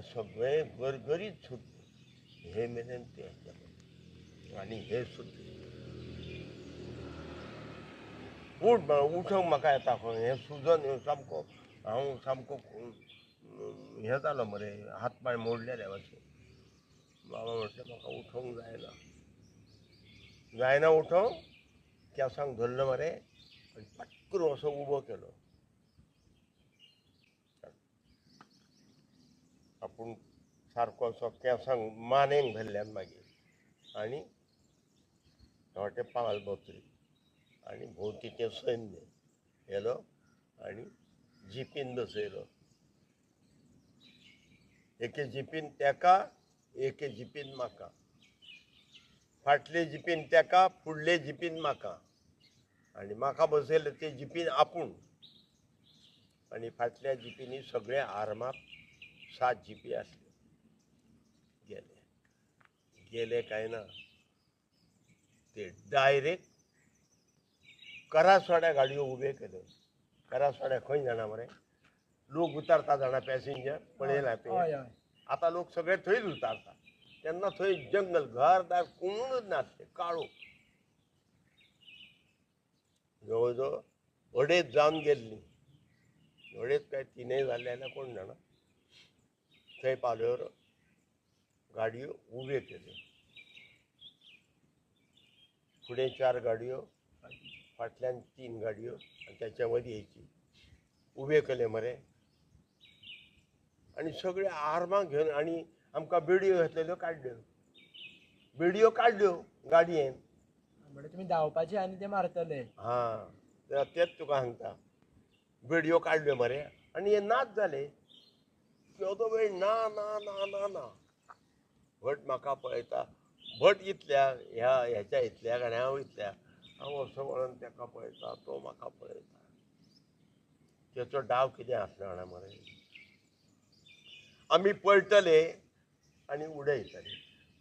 हे सगळे गरगरीत सुटले हे मेरेन ते आणि हे सुटले उठ उठोंक म्हाका येता खंय हे सुजन हे सामको. हांव सामको अं, हें जालो मरे. हात पांय मोडलेले अशें बाबा म्हटलें म्हाका उठोंक जायना? जायना उठोंक केंसांक धरलो मरे. आनी पटकन असो उबो केलो. आपूण सारको असो केंसांक मानेक धरल्यान मागीर आनी थोडे पावल बोत्री. आनी भोंवतीचें सैन्य. येलो. आनी जिपीन बसयलो एके जिपीन तेका एके जिपीन म्हाका फाटले जिपीन तेका फुडले जिपीन म्हाका आनी म्हाका बसयलें ते जिपीन आपूण. आनी फाटल्या जिपीनी सगळे आर्माक सात जिपी आसले गेले. गेले काय ना? ते डायरेक्ट करासवाड्या गाडयो उबे केल्यो करासवाड्या खंय जाणा मरे लोक उतारता जाणा पॅसेंजर पळयला हय ते हय आतां लोक सगळे थंयच उतारता तेन्ना थंय जंगल घरदार कोणूच नासले काळो. जवळ जवळ अडेच जावन गेल्ली अडेच काय तिनय जाल्ले जाल्यार कोण जाणा थंय पावल्यावर गाडयो उबे केल्यो फुडें चार गाडयो फाटल्यान तीन गाडयो आनी त्याच्या मदीं हेची उबे केले मरे. आनी सगळे आर्मां घेवन आनी आमकां बेडयो घेतलेल्यो काडल्यो बेडयो काडल्यो गाडयेन. म्हणजे तुम्ही धांवपाचे आनी ते मारतले. हा तेच तुका सांगता. बेडयो काडल्यो मरे. आनी हे नाच जाले केदो वेळ ना ना ना ना ना. भट म्हाका पळयता. भट इतल्या ह्या ह्याच्या इतल्या आनी हांव इतल्या हांव असो वळोन ताका पळयता तो म्हाका पळयता. तेचो डाव कितें आसलो जाणा मरे. आमी पळटले आनी उडयतले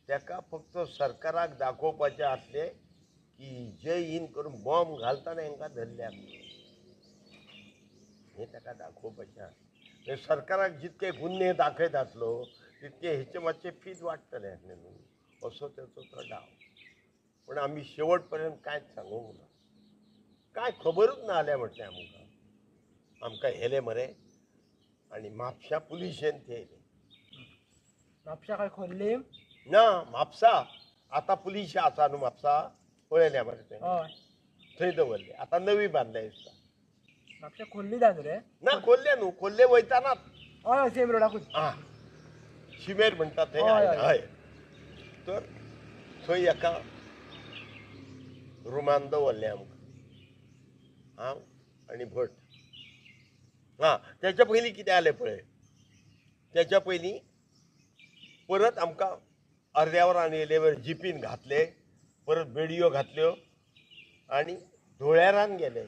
ताका फक्त सरकाराक दाखोवपाचें आसलें की जय हिंद करून बॉम्ब घालताना हांकां धरल्या हें ताका दाखोवपाचें आसलें हे सरकाराक जितके गुन्हे दाखयत आसलो तितके हेचे मातशे फीज वाडटले न्हू असो तेचो तो डाव. पूण आमी शेवट पर्यंत कांयच सांगूंक ना कांय खबरूच ना जाल्या म्हटलें आमकां. आमकां हेले मरे आनी म्हापशा पुलिशेन थेयले म्हापशा काय खोल्ली? ना म्हापसा आतां पुलीस आसा न्हू म्हापसा पळयल्या मरे तें हय. थंय दवरले आतां नवी बांदल्या दिसता. म्हापशा खोल्ली जाय रे? ना खोल्ले न्हू खोल्ले वयतानात हय हय सेम रोडाकूच आ शिमेर म्हणटा थंय हय, आयले, हय. हय तर थंय एका रुमान दवरले आमकां हांव आनी भट. हां तेच्या पयलीं कितें जालें पळय तेच्या पयलीं परत आमकां अर्द्या वरान येयले वर जिपीन घातले परत बेडयो घातल्यो आनी धुळेरान गेले.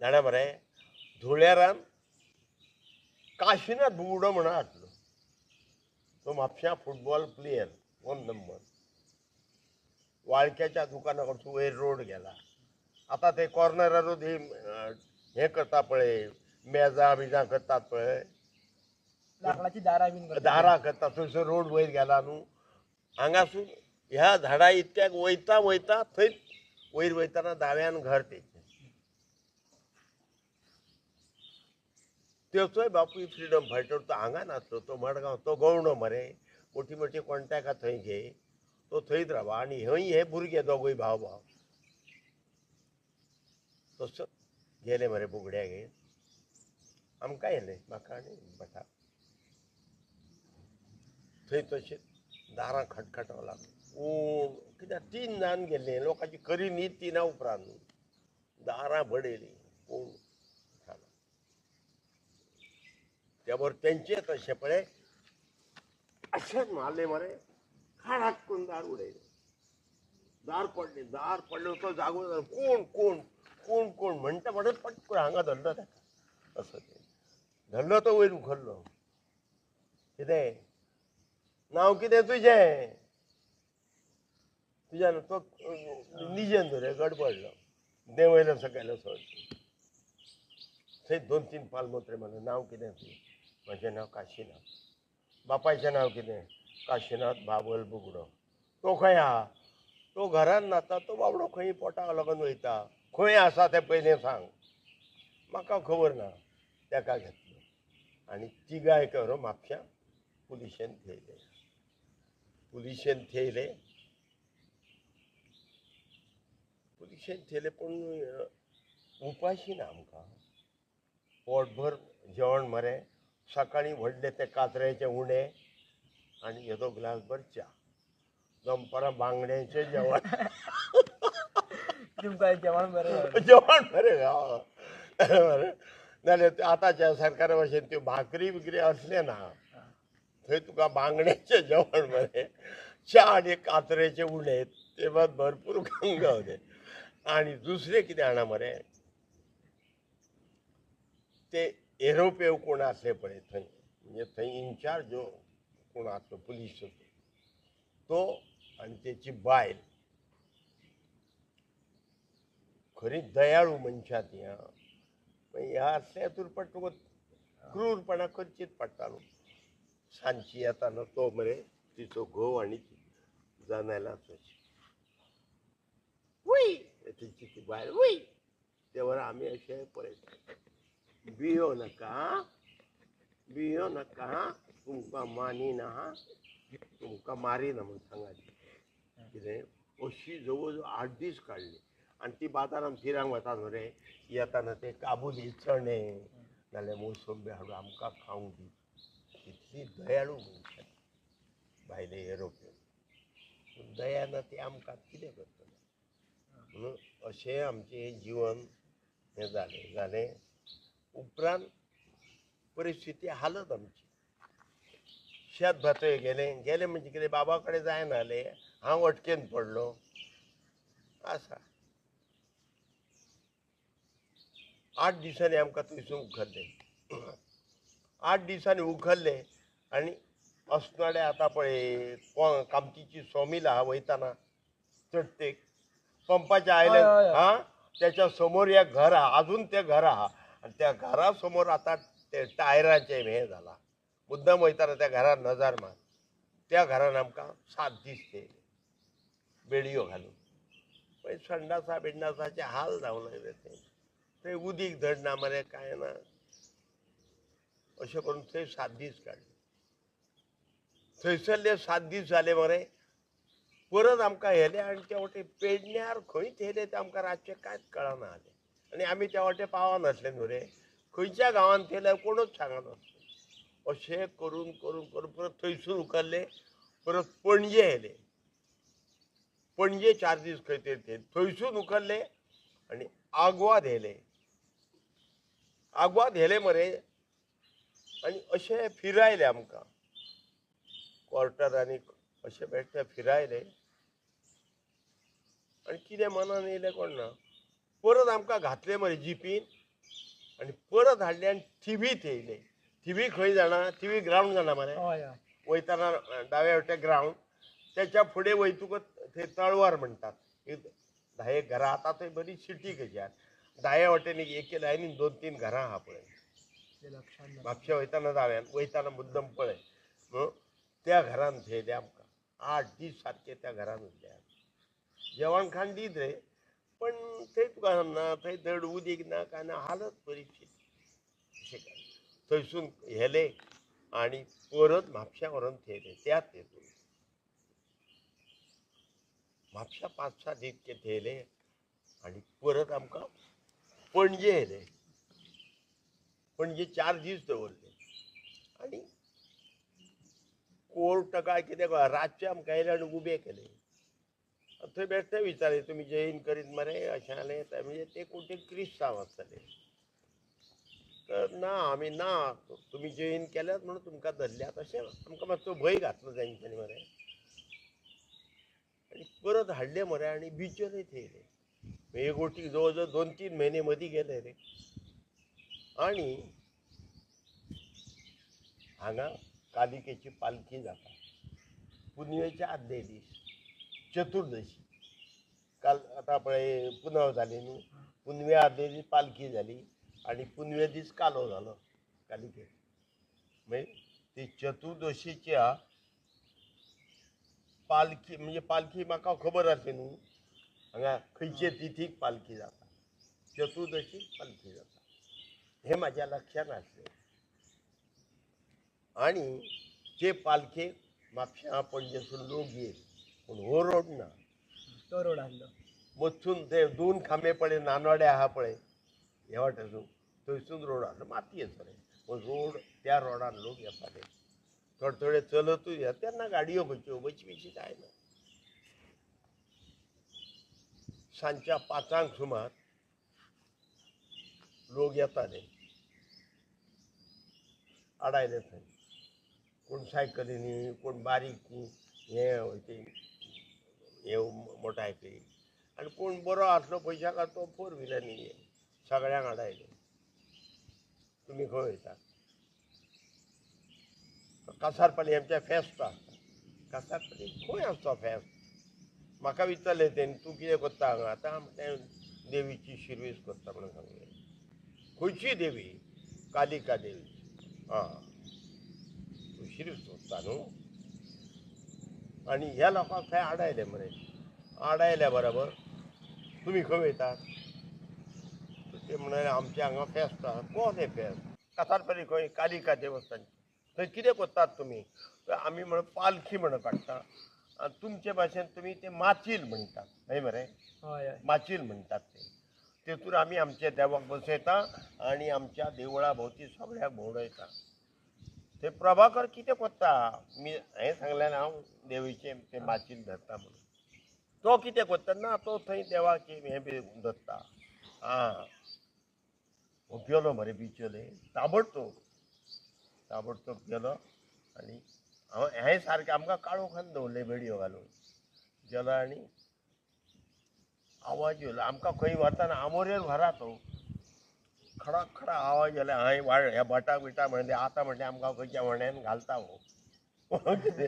जाणा मरे धुळेरान काशिनाथ बुगडो म्हणून हाडलो तो म्हापशा फुटबॉल प्लेयर वन नंबर वाळक्याच्या दुकाना कडसून वयर रोड गेला. आतां ते कॉर्नरारूच हे हें करता पळय मेजां बिजां करतात पळय लाकडाची दारां बीन करता. दारां करता थंयसर रोड वयर गेला न्हू हांगासून ह्या झाडा इतक्याक वयता वयता थंय वयर वयताना दाव्यान घर तेचें तेचोय बापूय फ्रिडम फायटर तो हांगा नासलो तो मडगांव तो गवंडो मरे. मोठी मोठी कॉन्टॅक्टां थंय घे. तो थंयच रावा आनी हंय हे भुरगे दोगूय भाव भाव तसो गेले मरे बुगड्या घेवन आमकां येले म्हाका आनी भटा थंय तशें दारां खटखटावं लागलें. ऊन कित्याक तीन जाण गेल्लीं लोकांची खरी न्हीद तिना उपरांत. न्हू दारां बडयलीं पूण जालो त्यामुळे त्यांचे तेंचे तशें पळय अशेंच मारले मरे. खाडाक करून दार उडयले दार पडले दार पडले तो जागो जालो. कोण कोण कोण कोण? म्हणटा म्हणत पटकन हांगा धरलो ताका असो ते. धरलो तो वयर उखल्लो कितें? नांव कितें तुजें तुज्यान तो निजेन धरे गडबडलो. देवयलो सकयल सोड थंय दोन तीन पालमोत्रे म्हणले नांव कितें तुजें म्हजें नांव काशीनाथ. बापायचें नांव कितें? काशीनाथ बाबल बुगडो. तो खंय. आहा तो घरान नाता तो बाबडो खंय पोटाक लागून वयता खंय आसा तें पयलें सांग. म्हाका खबर ना. तेका घेतलो. आनी तिगाय करो म्हापश्यां पुलिशेन थेयले पुलिशेन थेयले पुलिशेन थेयले पूण उपाशी ना आमकां. पोटभर जेवण मरे. सकाळीं व्हडले ते कात्र्याचे उणे आनी येदो ग्लासभर च्या दनपारां बांगड्याचें जेवण. तुमकां जेवण बरें. जेवण बरें बरें. नाल्यार ते आतांच्या सरकारा भशेन त्यो भाकरी बिकरी असले ना थंय तुका बांगड्याचें जेवण मरे च्या आनी कात्रेचे उणे ते मात भरपूर खावंक गावले आनी दुसरें कितें जाणा मरे? ते एरोपेव कोण आसले पळय थंय म्हणजे थंय इन्चार्ज जो कोण आसलो पुलीस तो आनी तेची बायल खरी दयाळू मनशां ती आं पण ह्या असल्या हातूर पण तुका क्रूरपणा करचीच पडटालो सांजची येताना तो मरे तिचो घोव आनी ती जनेलाच वय तिची ती बायल वय तेव्हा आमी अशे पळयता बियो नाका आं? भियो नाका आं? तुमकां मानिना तुमकां मारिना म्हूण सांगाली कितें अशी जवळ जवळ आठ दीस काडली आनी ती बाजारान फिरांक वता न्हू रे येताना ते काबुली चणे नाल्यार मोसंबी हाडून आमकां खावंक दी इतली दयाळू मनशां भायले एरोप्यन पूण दया ना ती आमकां कितें करतले म्हणून अशें आमचें जिवन हें जालें जालें उपरांत परिस्थिती हालत आमची. शेत भातय गेले गेले म्हणजे कितें बाबा कडेन जायना जालें हांव अटकेन पडलो. आसा आठ दिसांनी आमकां थंयसून उखल्ले. आठ दिसांनी उखल्ले आनी अस्नाडे आतां पळय कामतीची सोमील आहा वयताना चडटेक पंपाच्या आयल्यान. हा त्याच्यासमोर एक घर आहा अजून ते घर आहा आनी त्या घरा समोर आतां ते टायराचे हें झाला. मुद्दम वयताना त्या घरान नजर मार. त्या घरान आमकां सात दीस येयले बेडयो घालून. मागीर संडासा बिंडासाचे हाल जावं लागले थंय थंय उदीक धड ना मरे कांय ना. अशें करून थंय सात दीस काडले थंयसरले सात दीस जाले मरे. परत आमकां येले आनी ते वटेन पेडण्यार खंयच थेयले ते आमकां रातचे कांयच कळना आलें. आनी आमी त्या वाटे पावनासले न्हू रे खंयच्या गांवांत केल्यार कोणूच सांगनासले अशें करून करून करून परत थंयसून उखल्ले परत पणजे येले पणजे चार दीस खंय तरी ते थंयसून उखल्ले आनी आग्वाद येले आग्वाद हेले मरे. आनी अशें फिरायले आमकां. क्वॉर्टरांनी अशें बेश्टे फिरायले. आनी कितें मनान येयलें कोण ना? परत आमकां घातले मरे जिपीन आनी परत हाडले आनी थिवी थेयले थिवी खंय जाणा? थिवी ग्रावंड जाणा मरे? वयताना दावे वटेन ग्रावंड त्याच्या फुडें वयतकच थंय तळवार म्हणटात एक धा एक घरां आतां थंय बरी सिटी कशी आहा दावे वटेन एक लायनीन दोन तीन घरां आहा पळय. म्हापशा वयताना दाव्यान वयताना मुद्दम पळय? त्या घरान थेयले आमकां. आठ दीस सारके त्या घरान उरले. जेवण खाण दीत रे. पण थंय तुका ना थंय धड उदीक ना काय ना हालत परिस्थिती अशें काय? थंयसून हेले आनी परत म्हापशा व्हरून थेयले त्याच हेतून म्हापशा पांच सात इतके थेयले आनी परत आमकां पणजे येले पणजे चार दीस दवरले. आनी कोर्ट काय कितें रातचे आमकां आयले आनी उबे केले. थंय बेश्टे विचारले तुमी जैन करीत मरे अशें जालें म्हणजे ते कोण ते क्रिस्तांव आसताले तर ना आमी ना तुमी जैन केल्यात म्हणून तुमकां धरल्यात अशें आमकां मातसो भंय घातलो तेंच्यांनी मरे. आनी परत हाडले मरे आनी बिचरय थेयले एक गोटी जवळ जवळ दोन तीन म्हयने मदीं गेले रे. आनी हांगा कालिकेची पालखी जाता. पुनवेच्या आदले दीस. चतुर्दशी. काल आतां पळय पुनव जाली न्ही पुनवे आदले दीस पालखी जाली आनी पुनवे दीस कालो जालो कालिके म्हणजे ती चतुर्दशीच्या पालखी म्हणजे पालखी म्हाका खबर आसली न्हू. हांगा खंयचे तिथीक पालखी जाता. चतुर्दशीक पालखी जाता. हे माझ्या लक्षांत आसलें. आणि ते पालखेक म्हापशां पणजेसून लोक येत पूण हो रोड ना. तो रोड आसलो वचून ते दोन खांबे पळय नानवाडे आहा पळय ह्या वाटेसून थंयसून रोड आसलो माती रे पूण रोड त्या रोडार लोक येताले थोडे थोडे चलतूय. येता तेन्ना गाडयो खंयच्यो बिशी काय ना सांजच्या पांचांक सुमार लोक येताले आडायले थंय कोण सायकलींनी कोण बारीक हे ते हे मोटायकली आनी कोण बरो आसलो का तो फोर व्हिलरनी ये सगळ्यांक हाडायले तुमी खंय वयता कासारपल्ली आमच्या फेस्त आसता कासारपल्ली खंय आसता फेस्त म्हाका विचारलें तेणी तूं कितें करता? हांगा आतां तें देवीची शिर्वीस करता म्हणून सांगलें. खंयची देवी. कालिका देवी? आं तूं शिर्वीस करता न्हू आनी ह्या लोकांक थंय आडायले मरे आडायल्या बरोबर. तुमी खंय वयतात ते म्हणाले आमच्या हांगा फेस्त आहा कोण हें फेस्त कासारपल्ली खंय कालिका देवस्थान. थंय कितें करतात तुमी आमी म्हण पालखी म्हणून काडटा आनी तुमचे भाशेन तुमी ते माचील म्हणटात न्हय मरे माचील म्हणटात ते. तेतून आमी आमच्या देवाक बसयता आनी आमच्या देवळा भोवती सगळ्याक भोंवडयता ते प्रभाकर कितें करता मी हें सांगलें हांव देवीचें ते माचील धरता म्हणून. तो कितें कोत्ता? ना तो थंय देवाची हें बी धरता. आं हो गेलो मरे बिचोले. ताबडतोब ताबडतोब गेलो आनी हांव हें सारकें आमकां काळोखान दवरले बेडयो घालून. गेलो आनी आवाज येयलो आमकां खंय व्हरतना आमोरेर व्हरा तो. खडा खडा आवाज येयलो हाय वाळ ह्या भटाक बिटा म्हणले आतां म्हणले आमकां खंयच्या वण्यान घालता हो. कितें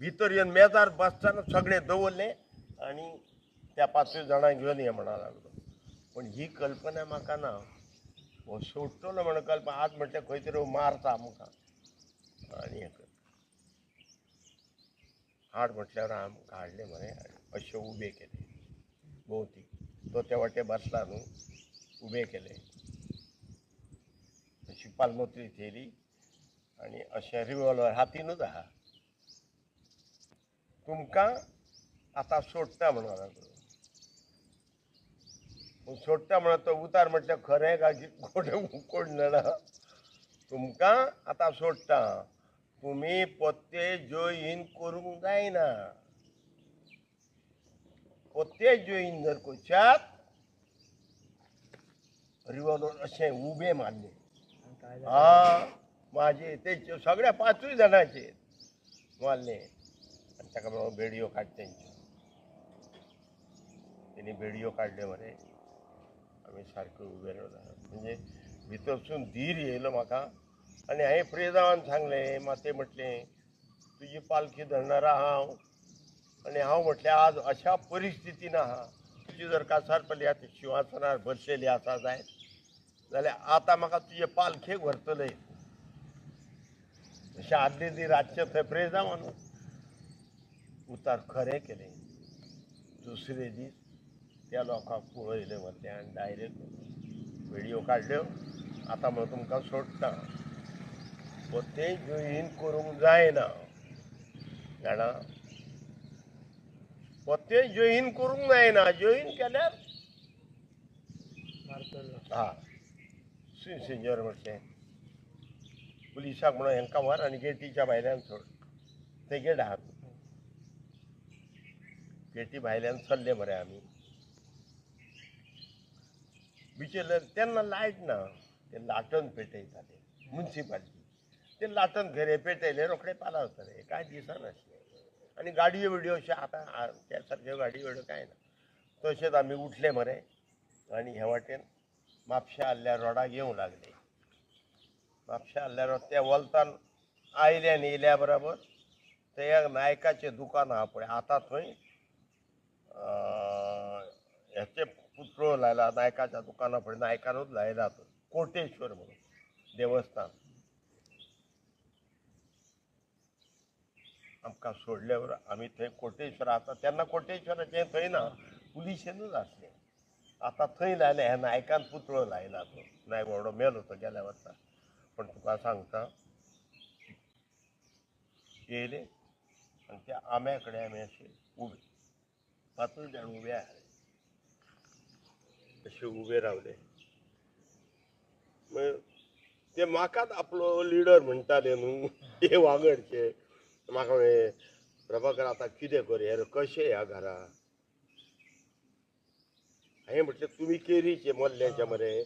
भितर येवन मेजार बसतना सगळे दवरले आनी त्या पांच जाणांक घेवन हे म्हणा लागलो. पण ही कल्पना म्हाका ना हो सोडटलो म्हणून कल्पना. आज म्हटलें खंय तरी हो मारता आमकां. आनी हें कर. हाड म्हटल्यार आमकां हाडले मरे अशें उबे केले. भोवती. तो त्या वाटे बसला न्हू उभे केले. अशी पालमोत्री थेली आनी अशें रिव्हॉल्वर हातीनूच आहा तुमकां आतां सोडटा म्हणून लागलो पूण सोडटा म्हणून तो उतार म्हटल्यार खरें काय की कोण जाणा तुमकां आतां सोडटा तुमी पत्ते जॉईन करूंक जायना. पत्ते जॉईन जर करशात रिवॉल्वर अशें उबे मारले आनी काय हा माझे ते सगळ्या पाचूय जाणांचे मारले आनी ताका बाबा बेडयो काड तेंच्यो तेणी बेडयो काडले मरे आमी सारके उबे रावला म्हणजे भितरसून धीर येयलो हो म्हाका आनी हांवें प्रेजावान सांगलें माते म्हटलें तुजी पालखी धरणारा हांव. आनी हांव म्हटलें आज अशा परिस्थितीन आहा तुजी जर कासार पडली आतां शिवासनार बसलेली आसा जायत जाल्यार आतां म्हाका तुजे पालखेक व्हरतले अशें आदले दी रातचे थंय प्रेजावान उतार खरें केलें. दुसरे दीस त्या लोकांक पळयलें व्हरलें आनी डायरेक्ट व्हिडियो काडल्यो आतां म्हणून तुमकां सोडटा पूण तें जॉईन करूंक जायना. जाणा ते जॉईन करूंक जायना जॉईन केल्यार हा. सिंजर म्हटलें. पुलिसाक म्हणून हेंकां व्हर आनी गेटीच्या भायल्यान सोड. ते गेट आहात. गेटी भायल्यान चल्ले मरे आमी बिचेर तेन्ना लायट ना. ते लाटन पेटयताले मुन्सिपाल्टी. ते लाटन घरे पेटयले रोखडे पाला जाताले कांय दिसनाशिल्ले आनी गाडयो बिडयो अश्यो आतां आ- सारक्यो गाडयो बिडयो कांय ना तशेंच आमी उठले मरे आनी हे वाटेन म्हापशा आल्ल्या रोडाक येवंक लागले. म्हापशा आल्ल्या रोड त्या वलतान आयल्या आनी येयल्या बरोबर. थंय एक नायकाचें दुकान आहा पळय आतां थंय ह्याचे हेचे पुतळो लायला नायकाच्या दुकाना फुडें नायकानूच लायला कोटेश्वर म्हणून देवस्थान. आमकां सोडल्यावर आमी थंय कोटेश्वर आतां तेन्ना कोटेश्वराचें थंय ना पुलिशेनूच आसलें आतां थंय लायलें ह्या नायकान पुतळो लायला तो. नायक व्हडलो मेलो तो गेल्या वर्सा पण तुका सांगता येयले आनी त्या आंब्या कडेन आमी अशे उबे पांचूच जाण उबे आसले अशे उबे रावले. ते म्हाकाच आपलो लिडर म्हणटाले न्हू हे वांगडचे. म्हाका म्हणे प्रभाकर आतां कितें कर? रे कशें ह्या घरा? हांवें म्हटलें तुमी केरीचे मदल्याचे मरे.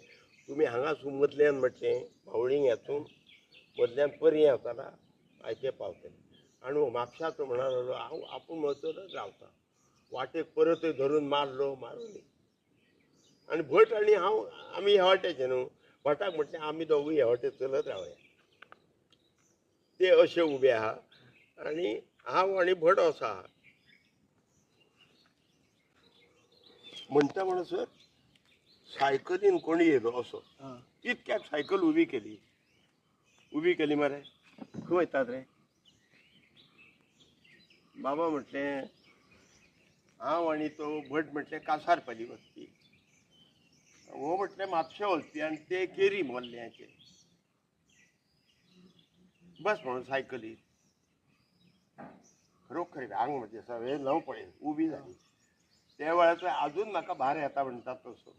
तुमी हांगासून मदल्यान म्हटलें भावळींग येतून मदल्यान पर्यें येताना आयचे पावतले. आनी हो म्हापशाचो म्हणा लागलो हांव आपूण मचोरच रावता. वाटेक परतय धरून मारलो मारली आनी भट आनी हांव आमी ह्या वाटेचे न्हू. भटाक म्हटलें आमी दोगूय ह्या वाटेन चलत रावया. ते अशे उबे आहा. आनी हांव आनी भट असो आहा म्हणटा म्हणसर सायकलीन कोणी येयलो असो? हा. तितक्याक सायकल उबी केली. उबी केली मरे. खंय वयतात रे. बाबा म्हटलें हांव आनी तो भट म्हटलें कासार पाली वचपी हो म्हटलें म्हापशा वचपी आनी ते केरी मोल्ल्याचे बस म्हणून सायकलीर खरोखर आंग म्हणजे सगळे लव पळय उबी जाली त्या वेळाचो अजून म्हाका भार येता म्हणतात तसो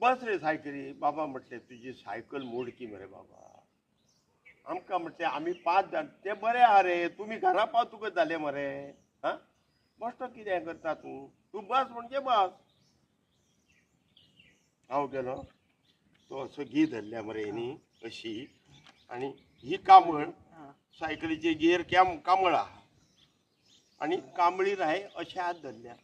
बस रे सायकली बाबा म्हटले तुजी सायकल मोडकी मरे बाबा. आमकां म्हटले आमी पांच जाण. ते बरें आहा रे तुमी घरा पावतुकच झाले मरे. हा? मस्त कितें करता तूं? तूं बस म्हणजे बस. हांव गेलो. तो असो घी धरल्या मरे न्ही अशी. आनी ही कांबळ हा. सायकलीचे गेर कॅम कांबळ आहा आनी कांबळीर हांवें अशे हात धरल्या